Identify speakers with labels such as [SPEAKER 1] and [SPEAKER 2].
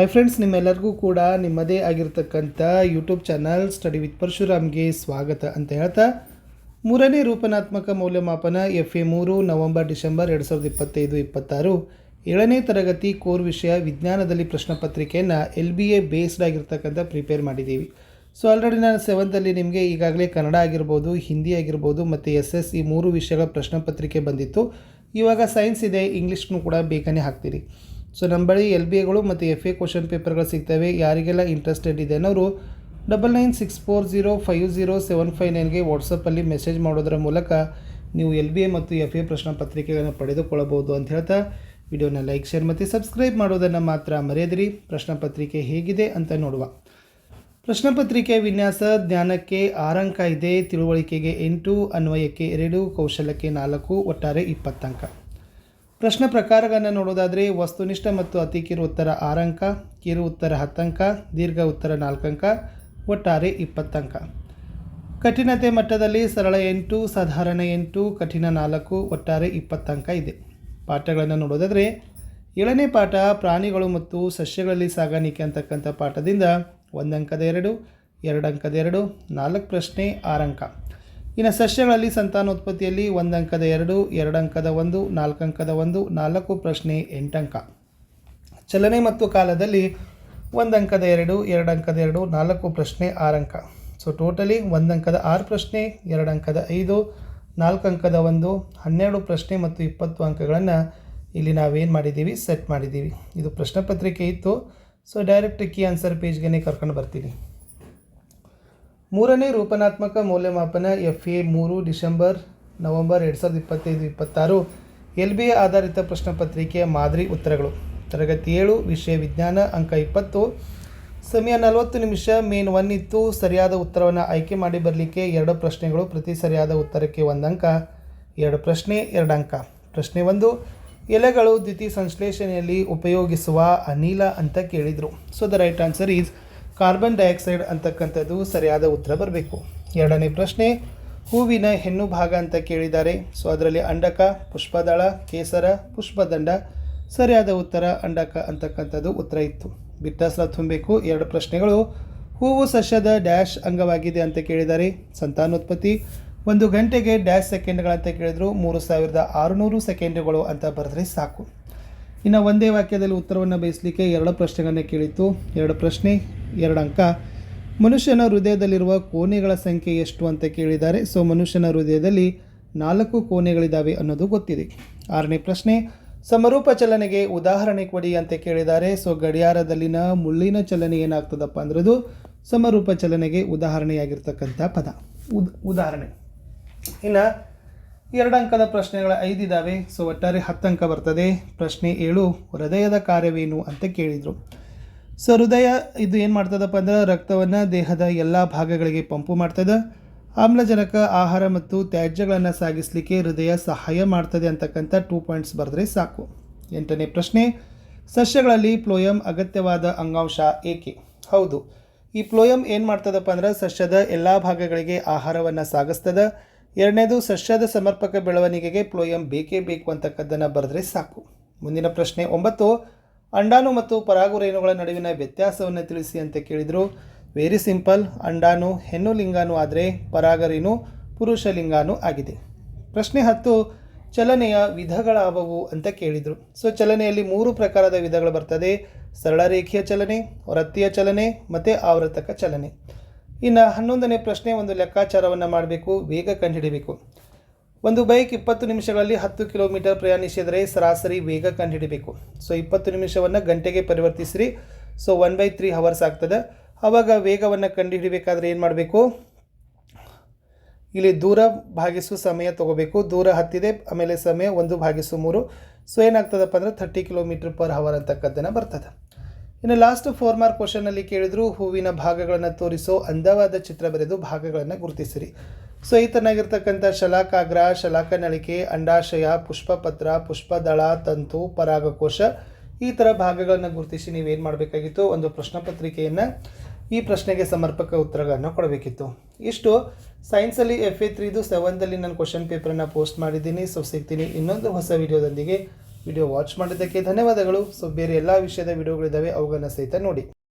[SPEAKER 1] Hi friends ನಿಮ್ಮೆಲ್ಲರಿಗೂ ಕೂಡ ನಿಮ್ಮದೇ ಆಗಿರತಕ್ಕಂಥ ಯೂಟ್ಯೂಬ್ ಚಾನಲ್ ಸ್ಟಡಿ ವಿತ್ ಪರಶುರಾಮ್ಗೆ ಸ್ವಾಗತ ಅಂತ ಹೇಳ್ತಾ, ಮೂರನೇ ರೂಪನಾತ್ಮಕ ಮೌಲ್ಯಮಾಪನ ಎಫ್ ಎ ಮೂರು ನವಂಬರ್ ಡಿಸೆಂಬರ್ ಎರಡು ಸಾವಿರದ ಇಪ್ಪತ್ತೈದು, ಇಪ್ಪತ್ತಾರು. ಏಳನೇ ತರಗತಿ ಕೋರ್ ವಿಷಯ ವಿಜ್ಞಾನದಲ್ಲಿ ಪ್ರಶ್ನೆ ಪತ್ರಿಕೆಯನ್ನು ಎಲ್ ಬಿ ಎ ಬೇಸ್ಡ್ ಆಗಿರ್ತಕ್ಕಂಥ ಪ್ರಿಪೇರ್ ಮಾಡಿದ್ದೀವಿ. ಸೊ ಆಲ್ರೆಡಿ ನಾನು ಸೆವೆಂತಲ್ಲಿ ನಿಮಗೆ ಈಗಾಗಲೇ ಕನ್ನಡ ಆಗಿರ್ಬೋದು, ಹಿಂದಿ ಆಗಿರ್ಬೋದು, ಮತ್ತು ಎಸ್ ಎಸ್ ಈ ಮೂರು ವಿಷಯಗಳ ಪ್ರಶ್ನೆ ಪತ್ರಿಕೆ ಬಂದಿತ್ತು. ಇವಾಗ ಸೈನ್ಸ್ ಇದೆ ಇಂಗ್ಲೀಷ್ನೂ ಕೂಡ ಬೇಗನೆ ಹಾಕ್ತೀರಿ. ಸೊ ನಮ್ಮ ಬಳಿ ಎಲ್ ಬಿ ಎಗಳು ಮತ್ತು ಎಫ್ ಎ ಕ್ವಶನ್ ಪೇಪರ್ಗಳು ಸಿಗ್ತವೆ. ಯಾರಿಗೆಲ್ಲ ಇಂಟ್ರೆಸ್ಟೆಡ್ ಇದೆ ಅನ್ನೋರು double nine six four zero five zero seven five ನೈನ್ಗೆ ವಾಟ್ಸಪ್ಪಲ್ಲಿ ಮೆಸೇಜ್ ಮಾಡೋದರ ಮೂಲಕ ನೀವು ಎಲ್ ಬಿ ಎ ಮತ್ತು ಎಫ್ ಎ ಪ್ರಶ್ನೆ ಪತ್ರಿಕೆಗಳನ್ನು ಪಡೆದುಕೊಳ್ಳಬಹುದು ಅಂತ ಹೇಳ್ತಾ ವಿಡಿಯೋನ ಲೈಕ್ ಶೇರ್ ಮತ್ತು ಸಬ್ಸ್ಕ್ರೈಬ್ ಮಾಡೋದನ್ನು ಮಾತ್ರ ಮರೆಯದಿರಿ. ಪ್ರಶ್ನೆ ಪತ್ರಿಕೆ ಹೇಗಿದೆ ಅಂತ ನೋಡುವ. ಪ್ರಶ್ನೆ ಪತ್ರಿಕೆ ವಿನ್ಯಾಸ, ಜ್ಞಾನಕ್ಕೆ ಆರಂಕ ಇದೆ, ತಿಳುವಳಿಕೆಗೆ ಎಂಟು, ಅನ್ವಯಕ್ಕೆ ಎರಡು ಕೌಶಲ್ಯಕ್ಕೆ ನಾಲ್ಕು, ಒಟ್ಟಾರೆ ಇಪ್ಪತ್ತಂಕ. ಪ್ರಶ್ನೆ ಪ್ರಕಾರಗಳನ್ನು ನೋಡೋದಾದರೆ ವಸ್ತುನಿಷ್ಠ ಮತ್ತು ಅತಿ ಕಿರು ಉತ್ತರ ಆರಂಕ, ಕಿರು ಉತ್ತರ ಹತ್ತಂಕ, ದೀರ್ಘ ಉತ್ತರ ನಾಲ್ಕು ಅಂಕ ಒಟ್ಟಾರೆ ಇಪ್ಪತ್ತಂಕ. ಕಠಿಣತೆ ಮಟ್ಟದಲ್ಲಿ ಸರಳ ಎಂಟು, ಸಾಧಾರಣ ಎಂಟು, ಕಠಿಣ ನಾಲ್ಕು, ಒಟ್ಟಾರೆ ಇಪ್ಪತ್ತಂಕ ಇದೆ. ಪಾಠಗಳನ್ನು ನೋಡೋದಾದರೆ ಏಳನೇ ಪಾಠ ಪ್ರಾಣಿಗಳು ಮತ್ತು ಸಸ್ಯಗಳಲ್ಲಿ ಸಾಗಾಣಿಕೆ ಅಂತಕ್ಕಂಥ ಪಾಠದಿಂದ ಒಂದು ಅಂಕದ ಎರಡು ಎರಡು ಅಂಕದ ಎರಡು, ನಾಲ್ಕು ಪ್ರಶ್ನೆ ಆರಂಕ. ಇನ್ನು ಸಸ್ಯಗಳಲ್ಲಿ ಸಂತಾನೋತ್ಪತ್ತಿಯಲ್ಲಿ ಒಂದು ಅಂಕದ ಎರಡು ಎರಡು ಅಂಕದ ಒಂದು ನಾಲ್ಕು ಅಂಕದ ಒಂದು, ನಾಲ್ಕು ಪ್ರಶ್ನೆ ಎಂಟಂಕ. ಚಲನೆ ಮತ್ತು ಕಾಲದಲ್ಲಿ ಒಂದು ಅಂಕದ ಎರಡು ಎರಡು ಅಂಕದ ಎರಡು, ನಾಲ್ಕು ಪ್ರಶ್ನೆ ಆರು ಅಂಕ ಸೊ ಟೋಟಲಿ ಒಂದು ಅಂಕದ ಆರು ಪ್ರಶ್ನೆ ಎರಡು ಅಂಕದ ಐದು ನಾಲ್ಕು ಅಂಕದ ಒಂದು, ಹನ್ನೆರಡು ಪ್ರಶ್ನೆ ಮತ್ತು ಇಪ್ಪತ್ತು ಅಂಕಗಳನ್ನು ಇಲ್ಲಿ ನಾವೇನು ಮಾಡಿದ್ದೀವಿ? ಸೆಟ್ ಮಾಡಿದ್ದೀವಿ. ಇದು ಪ್ರಶ್ನೆ ಪತ್ರಿಕೆ ಇತ್ತು. ಸೊ ಡೈರೆಕ್ಟ್ ಕೀ ಆನ್ಸರ್ ಪೇಜ್ಗೆ ಕರ್ಕೊಂಡು ಬರ್ತೀನಿ. ಮೂರನೇ ರೂಪನಾತ್ಮಕ ಮೌಲ್ಯಮಾಪನ ಎಫ್ ಎ ಮೂರು ಡಿಸೆಂಬರ್ ನವೆಂಬರ್ ಎರಡು ಸಾವಿರದ ಇಪ್ಪತ್ತೈದು, ಇಪ್ಪತ್ತಾರು, ಎಲ್ ಬಿ ಎ ಆಧಾರಿತ ಪ್ರಶ್ನೆಪತ್ರಿಕೆಯ ಮಾದರಿ ಉತ್ತರಗಳು. ತರಗತಿ ಏಳು, ವಿಷಯ ವಿಜ್ಞಾನ, ಅಂಕ ಇಪ್ಪತ್ತು. ಸಮಯ ನಲವತ್ತು ನಿಮಿಷ ಮೇನ್ ಒನ್ ಇತ್ತು. ಸರಿಯಾದ ಉತ್ತರವನ್ನು ಆಯ್ಕೆ ಮಾಡಿ ಬರಲಿಕ್ಕೆ ಎರಡು ಪ್ರಶ್ನೆಗಳು, ಪ್ರತಿ ಸರಿಯಾದ ಉತ್ತರಕ್ಕೆ ಒಂದು ಅಂಕ, ಎರಡು ಪ್ರಶ್ನೆ, ಎರಡು ಅಂಕ. ಪ್ರಶ್ನೆ ಒಂದು, ಎಲೆಗಳು ದ್ವಿತೀಯ ಸಂಶ್ಲೇಷಣೆಯಲ್ಲಿ ಉಪಯೋಗಿಸುವ ಅನಿಲ ಅಂತ ಕೇಳಿದರು. So the right answer is carbon dioxide ಅಂತಕ್ಕಂಥದ್ದು ಸರಿಯಾದ ಉತ್ತರ ಬರಬೇಕು. ಎರಡನೇ ಪ್ರಶ್ನೆ, ಹೂವಿನ ಹೆಣ್ಣು ಭಾಗ ಅಂತ ಕೇಳಿದ್ದಾರೆ. ಸೊ ಅದರಲ್ಲಿ ಅಂಡಕ, ಪುಷ್ಪದಳ, ಕೇಸರ, ಪುಷ್ಪದಂಡ, ಸರಿಯಾದ ಉತ್ತರ ಅಂಡಕ ಅಂತಕ್ಕಂಥದ್ದು ಉತ್ತರ ಇತ್ತು. ಬಿಟ್ಟಾಸಲ ತುಂಬಬೇಕು. ಎರಡು ಪ್ರಶ್ನೆಗಳು, ಹೂವು ಸಸ್ಯದ ಡ್ಯಾಶ್ ಅಂಗವಾಗಿದೆ ಅಂತ ಕೇಳಿದ್ದಾರೆ. ಸಂತಾನೋತ್ಪತ್ತಿ, ಒಂದು ಗಂಟೆಗೆ ಡ್ಯಾಶ್ ಸೆಕೆಂಡ್ಗಳಂತ ಕೇಳಿದ್ರು ಮೂರು ಸಾವಿರದ ಆರುನೂರು ಸೆಕೆಂಡುಗಳು ಅಂತ ಬರೆದ್ರೆ ಸಾಕು. ಇನ್ನು ಒಂದೇ ವಾಕ್ಯದಲ್ಲಿ ಉತ್ತರವನ್ನು ಬಯಸಲಿಕ್ಕೆ ಎರಡು ಪ್ರಶ್ನೆಗಳನ್ನೇ ಕೇಳಿತ್ತು. ಎರಡು ಪ್ರಶ್ನೆ, ಎರಡು ಅಂಕ. ಮನುಷ್ಯನ ಹೃದಯದಲ್ಲಿರುವ ಕೋಣೆಗಳ ಸಂಖ್ಯೆ ಎಷ್ಟು ಅಂತ ಕೇಳಿದ್ದಾರೆ. ಸೊ, ಮನುಷ್ಯನ ಹೃದಯದಲ್ಲಿ ನಾಲ್ಕು ಕೋಣೆಗಳಿದ್ದಾವೆ ಅನ್ನೋದು ಗೊತ್ತಿದೆ. ಆರನೇ ಪ್ರಶ್ನೆ, ಸಮರೂಪ ಚಲನೆಗೆ ಉದಾಹರಣೆ ಕೊಡಿ ಅಂತ ಕೇಳಿದ್ದಾರೆ. ಸೊ, ಗಡಿಯಾರದಲ್ಲಿನ ಮುಳ್ಳಿನ ಚಲನೆ ಏನಾಗ್ತದಪ್ಪ ಅಂದ್ರದು ಸಮರೂಪ ಚಲನೆಗೆ ಉದಾಹರಣೆಯಾಗಿರ್ತಕ್ಕಂಥ ಪದ. ಉದ್, ಉದಾಹರಣೆ. ಇನ್ನು ಎರಡು ಅಂಕದ ಪ್ರಶ್ನೆಗಳ ಐದಿದ್ದಾವೆ ಸೊ ಒಟ್ಟಾರೆ ಹತ್ತು ಅಂಕ ಬರ್ತದೆ. ಪ್ರಶ್ನೆ ಏಳು, ಹೃದಯದ ಕಾರ್ಯವೇನು ಅಂತ ಕೇಳಿದರು. ಸೊ ಹೃದಯ ಇದು ಏನು ಮಾಡ್ತದಪ್ಪ ಅಂದ್ರೆ ರಕ್ತವನ್ನು ದೇಹದ ಎಲ್ಲ ಭಾಗಗಳಿಗೆ ಪಂಪು ಮಾಡ್ತದೆ. ಆಮ್ಲಜನಕ, ಆಹಾರ ಮತ್ತು ತ್ಯಾಜ್ಯಗಳನ್ನು ಸಾಗಿಸಲಿಕ್ಕೆ ಹೃದಯ ಸಹಾಯ ಮಾಡ್ತದೆ ಅಂತಕ್ಕಂಥ ಟೂ ಪಾಯಿಂಟ್ಸ್ ಬರೆದ್ರೆ ಸಾಕು. ಎಂಟನೇ ಪ್ರಶ್ನೆ, ಸಸ್ಯಗಳಲ್ಲಿ ಪ್ಲೋಯಂ ಅಗತ್ಯವಾದ ಅಂಗಾಂಶ ಏಕೆ? ಹೌದು, ಈ ಪ್ಲೋಯಂ ಏನು ಮಾಡ್ತದಪ್ಪ ಅಂದ್ರೆ ಸಸ್ಯದ ಎಲ್ಲ ಭಾಗಗಳಿಗೆ ಆಹಾರವನ್ನು ಸಾಗಿಸ್ತದೆ. ಎರಡನೇದು ಸಸ್ಯದ ಸಮರ್ಪಕ ಬೆಳವಣಿಗೆಗೆ ಪ್ಲೋಯಂ ಬೇಕೇ ಬೇಕು ಅಂತಕ್ಕದ್ದನ್ನು ಬರೆದ್ರೆ ಸಾಕು. ಮುಂದಿನ ಪ್ರಶ್ನೆ ಒಂಬತ್ತು, ಅಂಡಾಣು ಮತ್ತು ಪರಾಗುರೇಣುಗಳ ನಡುವಿನ ವ್ಯತ್ಯಾಸವನ್ನು ತಿಳಿಸಿ ಅಂತ ಕೇಳಿದರು. ವೆರಿ ಸಿಂಪಲ್ ಅಂಡಾಣು ಹೆಣ್ಣು ಲಿಂಗಾನು ಆದರೆ ಪರಾಗರೇಣು ಪುರುಷ ಲಿಂಗಾನು ಆಗಿದೆ. ಪ್ರಶ್ನೆ ಹತ್ತು, ಚಲನೆಯ ವಿಧಗಳಾವವು ಅಂತ ಕೇಳಿದರು. ಸೊ ಚಲನೆಯಲ್ಲಿ ಮೂರು ಪ್ರಕಾರದ ವಿಧಗಳು ಬರ್ತದೆ. ಸರಳ ರೇಖೆಯ ಚಲನೆ, ವೃತ್ತಿಯ ಚಲನೆ ಮತ್ತು ಆವರ್ತಕ ಚಲನೆ. ಇನ್ನು ಹನ್ನೊಂದನೇ ಪ್ರಶ್ನೆ, ಒಂದು ಲೆಕ್ಕಾಚಾರವನ್ನು ಮಾಡಬೇಕು, ವೇಗ ಕಂಡುಹಿಡಿಬೇಕು. ಒಂದು ಬೈಕ್ ಇಪ್ಪತ್ತು ನಿಮಿಷಗಳಲ್ಲಿ ಹತ್ತು ಕಿಲೋಮೀಟರ್ ಪ್ರಯಾಣಿಸಿದರೆ ಸರಾಸರಿ ವೇಗ ಕಂಡುಹಿಡಿಬೇಕು. ಸೊ, ಇಪ್ಪತ್ತು ನಿಮಿಷವನ್ನು ಗಂಟೆಗೆ ಪರಿವರ್ತಿಸಿರಿ. So one by three hours ಆಗ್ತದೆ. ಆವಾಗ ವೇಗವನ್ನು ಕಂಡುಹಿಡಿಬೇಕಾದ್ರೆ ಏನು ಮಾಡಬೇಕು? ಇಲ್ಲಿ ದೂರ ಭಾಗಿಸು ಸಮಯ ತೊಗೋಬೇಕು. ದೂರ ಹತ್ತಿದೆ, ಆಮೇಲೆ ಸಮಯ ಒಂದು ಭಾಗಿಸು ಮೂರು. ಸೊ, ಏನಾಗ್ತದಪ್ಪ ಅಂದರೆ ಥರ್ಟಿ ಕಿಲೋಮೀಟರ್ ಪರ್ ಹವರ್ ಅಂತಕ್ಕದ್ದನ್ನು ಬರ್ತದೆ. ಇನ್ನು ಲಾಸ್ಟ್ ಫೋರ್ ಮಾರ್ಕ್ ಕ್ವಶನಲ್ಲಿ ಕೇಳಿದ್ರು, ಹೂವಿನ ಭಾಗಗಳನ್ನು ತೋರಿಸೋ ಅಂದವಾದ ಚಿತ್ರ ಬರೆದು ಭಾಗಗಳನ್ನು ಗುರುತಿಸಿರಿ. ಸೊ ಈ ತನ್ನಾಗಿರ್ತಕ್ಕಂಥ ಶಲಾಕಾಗ್ರ ಶಲಾಕನಳಿಕೆ ಅಂಡಾಶಯ, ಪುಷ್ಪಪತ್ರ, ಪುಷ್ಪದಳ, ತಂತು, ಪರಾಗಕೋಶ, ಈ ಥರ ಭಾಗಗಳನ್ನು ಗುರುತಿಸಿ ನೀವೇನು ಮಾಡಬೇಕಾಗಿತ್ತು? ಒಂದು ಪ್ರಶ್ನೆ ಪತ್ರಿಕೆಯನ್ನು ಈ ಪ್ರಶ್ನೆಗೆ ಸಮರ್ಪಕ ಉತ್ತರಗಳನ್ನು ಕೊಡಬೇಕಿತ್ತು. ಇಷ್ಟು. ಸೈನ್ಸಲ್ಲಿ ಎಫ್ ಎ ತ್ರೀದು ಸೆವೆನ್ದಲ್ಲಿ ನಾನು ಕ್ವಶನ್ ಪೇಪರನ್ನು ಪೋಸ್ಟ್ ಮಾಡಿದ್ದೀನಿ. ಸೊ ಸಿಗ್ತೀನಿ ಇನ್ನೊಂದು ಹೊಸ ವಿಡಿಯೋದೊಂದಿಗೆ ವಿಡಿಯೋ ವಾಚ್ ಮಾಡಿದ್ದಕ್ಕೆ ಧನ್ಯವಾದಗಳು. ಸೊ ಬೇರೆ ಎಲ್ಲ ವಿಷಯದ ವಿಡಿಯೋಗಳಿದ್ದಾವೆ ಅವುಗಳನ್ನು ಸಹಿತ ನೋಡಿ.